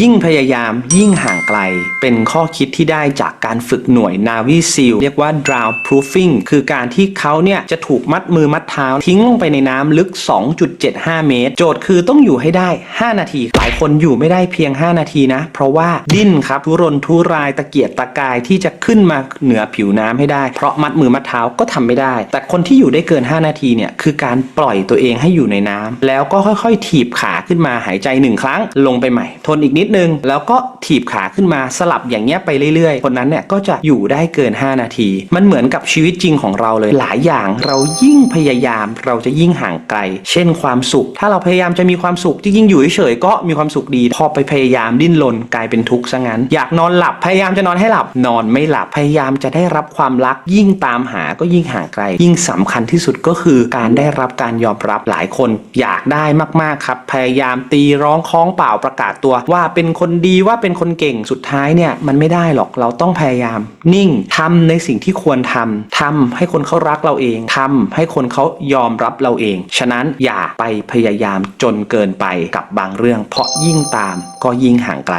ยิ่งพยายามยิ่งห่างไกล เป็นข้อคิดที่ได้จากการฝึกหน่วยนาวิซิลเรียกว่า drown proofing คือการที่เขาเนี่ยจะถูกมัดมือมัดเท้าทิ้งลงไปในน้ำลึก 2.75 เมตร โจทย์คือต้องอยู่ให้ได้ 5 นาทีายคนอยู่ไม่ได้เพียง 5 นาทีนะ เพราะว่าดิ้นครับทุรนทุรายตะเกียกตะกายที่จะขึ้นมาเหนือผิวน้ำให้ได้ เพราะมัดมือมัดเท้าก็ทำไม่ได้ แต่คนที่อยู่ได้เกิน 5 นาทีเนี่ยคือการปล่อยตัวเองให้อยู่ในน้ำแล้วก็ค่อยๆ ถีบขาขึ้นมาหายใจหนึ่งครั้งลงไปใหม่ ทนอีกนิดนึง แล้วก็ถีบขาขึ้นมาสลับอย่างเงี้ยไปเรื่อยๆ คนนั้นเนี่ยก็จะอยู่ได้เกิน 5 นาที มันเหมือนกับชีวิตจริงของเราเลยหลายอย่างเรายิ่งพยายามเราจะยิ่งห่างไกล เช่นความสุข ถ้าเราพยายามจะมีความสุขจริงอยู่เฉยๆก็มีความสุขดี พอไปพยายามดิ้นรนกลายเป็นทุกข์ซะงั้น อยากนอนหลับพยายามจะนอนให้หลับ นอนไม่หลับพยายามจะได้รับความรัก ยิ่งตามหาก็ยิ่งห่างไกล ยิ่งสำคัญที่สุดก็คือการได้รับการยอมรับหลายคน อยากได้มากๆครับ พยายามตีร้องคล้องเปล่าประกาศตัว ว่าเป็นคนดีว่าเป็นคนเก่งสุดท้ายเนี่ยมันไม่ได้หรอกเราต้องพยายาม นิ่งทำในสิ่งที่ควรทำทำให้คนเขารักเราเองทำให้คนเขายอมรับเราเอง ฉะนั้นอย่าไปพยายามจนเกินไปกับบางเรื่อง เพราะยิ่งตามก็ยิ่งห่างไกล